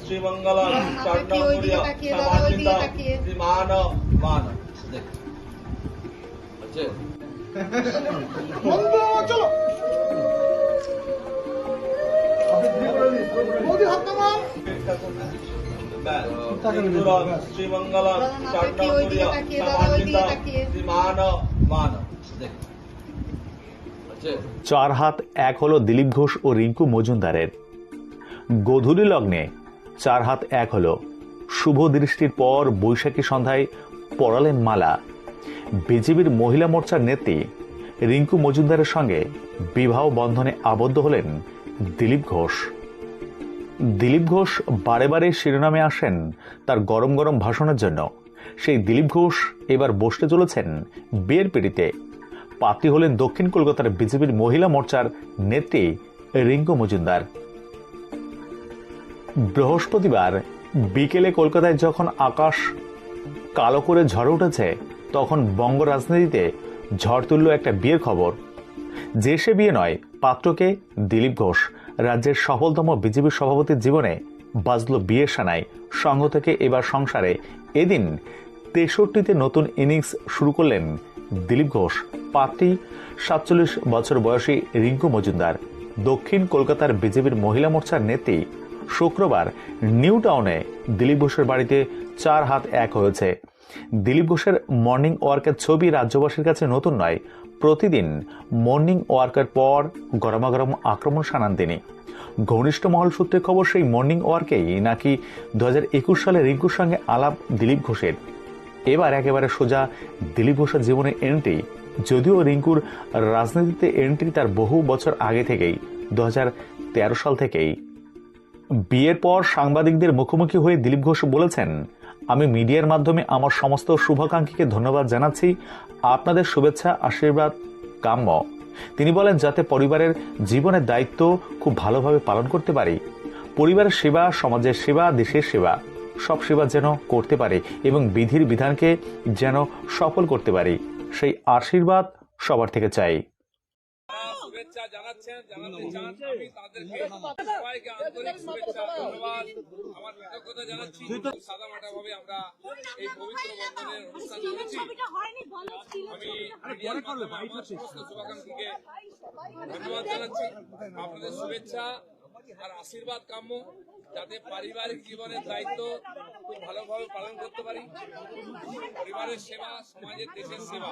শ্রীমঙ্গলম মান স্বর্ণপুরিয় মান দেখ চার হাত এক হলো দিলীপ ঘোষ ও রিঙ্কু মজুমদারের। গোধূলি লগ্নে চার হাত এক হলো শুভ দৃষ্টির পর বৈশাখী সন্ধ্যায় পড়ালেন মালা। বিজেপির মহিলা মোর্চার নেত্রী রিঙ্কু মজুমদারের সঙ্গে বিবাহ বন্ধনে আবদ্ধ হলেন দিলীপ ঘোষ। দিলীপ ঘোষ বারে বারে শিরোনামে আসেন তার গরম গরম ভাষণের জন্য। সেই দিলীপ ঘোষ এবার বসতে চলেছেন বিয়ের পিড়িতে। পাত্রী হলেন দক্ষিণ কলকাতার বিজেপির মহিলা মোর্চার নেত্রী রিঙ্কু মজুমদার। বৃহস্পতিবার বিকেলে কলকাতায় যখন আকাশ কালো করে ঝড়ে উঠেছে, তখন বঙ্গ রাজনীতিতে ঝড় তুলল একটা বিয়ের খবর। যে সে বিয়ে নয়, পাত্রকে দিলীপ ঘোষ, রাজ্যের সফলতম বিজেপি সভাপতির জীবনে বাজল বিয়ের সানায়। সংঘ থেকে এবার সংসারে। এদিন তেষট্টিতে নতুন ইনিংস শুরু করলেন দিলীপ ঘোষ। পাত্রী সাতচল্লিশ বছর বয়সী রিঙ্কু মজুমদার। দক্ষিণ কলকাতার বিজেপির মহিলা মোর্চার নেত্রী শুক্রবার নিউ টাউনে দিলীপ ঘোষের বাড়িতে চার হাত এক হয়েছে। দিলীপ ঘোষের মর্নিং ওয়ার্কের ছবি রাজ্যবাসীর কাছে নতুন নয়, প্রতিদিন মর্নিং ওয়ার্কের পর গরমাগরম আক্রমণ শানান তিনি। ঘনিষ্ঠ মহল সূত্রে খবর, সেই মর্নিং ওয়ার্কেই নাকি দু হাজার একুশ সালে রিঙ্কুর সঙ্গে আলাপ দিলীপ ঘোষের। এবার একেবারে সোজা দিলীপ ঘোষের জীবনে এন্ট্রি যদিও রিঙ্কুর রাজনীতিতে এন্ট্রি তার বহু বছর আগে থেকেই, দু হাজার তেরো সাল থেকেই। বিয়ের পর সাংবাদিকদের মুখোমুখি হয়ে দিলীপ ঘোষ বলেছেন, আমি মিডিয়ার মাধ্যমে আমার সমস্ত শুভাকাঙ্ক্ষীকে ধন্যবাদ জানাচ্ছি। আপনাদের শুভেচ্ছা, আশীর্বাদ, কাম্য। তিনি বলেন, যাতে পরিবারের জীবনের দায়িত্ব খুব ভালোভাবে পালন করতে পারি। পরিবারের সেবা, সমাজের সেবা, দেশের সেবা, সব সেবা যেন করতে পারে এবং বিধির বিধানকে যেন সফল করতে পারি। সেই আশীর্বাদ সবার থেকে চাই। শুভেচ্ছা জানাচ্ছেন জানাতে চান। আমি তাদেরকে সবাইকে আন্তরিক শুভেচ্ছা ধন্যবাদ। আমার কৃতজ্ঞতা জানাচ্ছি। সাদামাটা ভাবে আমরা এই পবিত্র বন্ধনের অনুষ্ঠান করেছি। আমি সমস্ত শুভাকাঙ্ক্ষীকে ধন্যবাদ জানাচ্ছি। আপনাদের শুভেচ্ছা আর আশীর্বাদ কাম্য। যাতে পারিবারিক জীবনের দায়িত্ব খুব ভালোভাবে পালন করতে পারি। পরিবারের সেবা সমাজের দেশের সেবা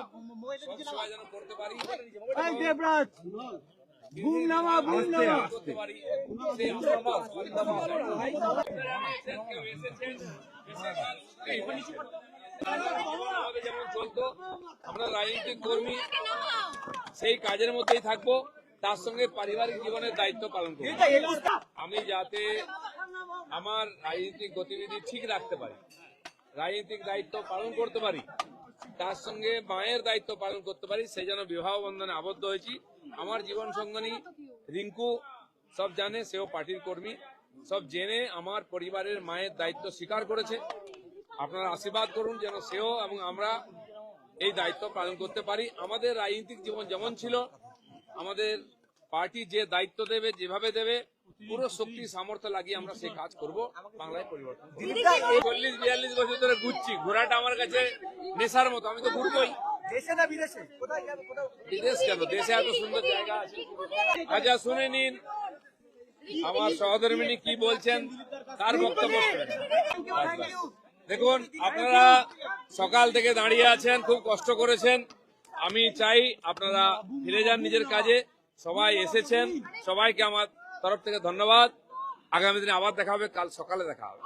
সব সময় যেন করতে পারি। করতে পারি। সেই যেমন চলতো। আমরা রাজনৈতিক কর্মী সেই কাজের মধ্যেই থাকব। তার সঙ্গে পারিবারিক জীবনের দায়িত্ব পালন করব। আমি যাতে আমার রাজনৈতিক গতিবিধি ঠিক রাখতে পারি। রাজনৈতিক দায়িত্ব পালন করতে পারি। তার সঙ্গে মায়ের দায়িত্ব পালন করতে পারি। সেই জন্য বিবাহ বন্ধনে আবদ্ধ হয়েছি। আমার জীবন সঙ্গনী রিঙ্কু সব জানে, সেও পার্টির কর্মী। সব জেনে আমার পরিবারের মায়ের দায়িত্ব স্বীকার করেছে। আপনারা আশীর্বাদ করুন যেন সেও এবং আমরা এই দায়িত্ব পালন করতে পারি। আমাদের রাজনৈতিক জীবন যেমন ছিল, আমাদের পার্টি যে দায়িত্ব দেবে, যেভাবে দেবে পুরো শক্তি সামর্থ্য লাগিয়ে আমরা সেই কাজ করব বাংলায় পরিবর্তন চল্লিশ বিয়াল্লিশ বছর ধরে ঘুরছি। ঘোরাটা আমার কাছে নেশার মতো আমি তো ঘুরবই। দেশে না বিদেশে? কোথায় যাবে কোথাও? বিদেশ কেন? দেশে এত সুন্দর জায়গা আছে। আচ্ছা শুনে নিন। আমার সহধর্মিনী কি বলছেন? তার বক্তব্য? দেখুন আপনারা সকাল থেকে দাঁড়িয়ে আছেন খুব কষ্ট করেছেন। আমি চাই আপনারা ফিরে যান নিজের কাজে। সবাই এসেছেন। সবাইকে আমার তরফ থেকে ধন্যবাদ। আগামী দিনে আবার দেখা হবে কাল সকালে দেখা হবে।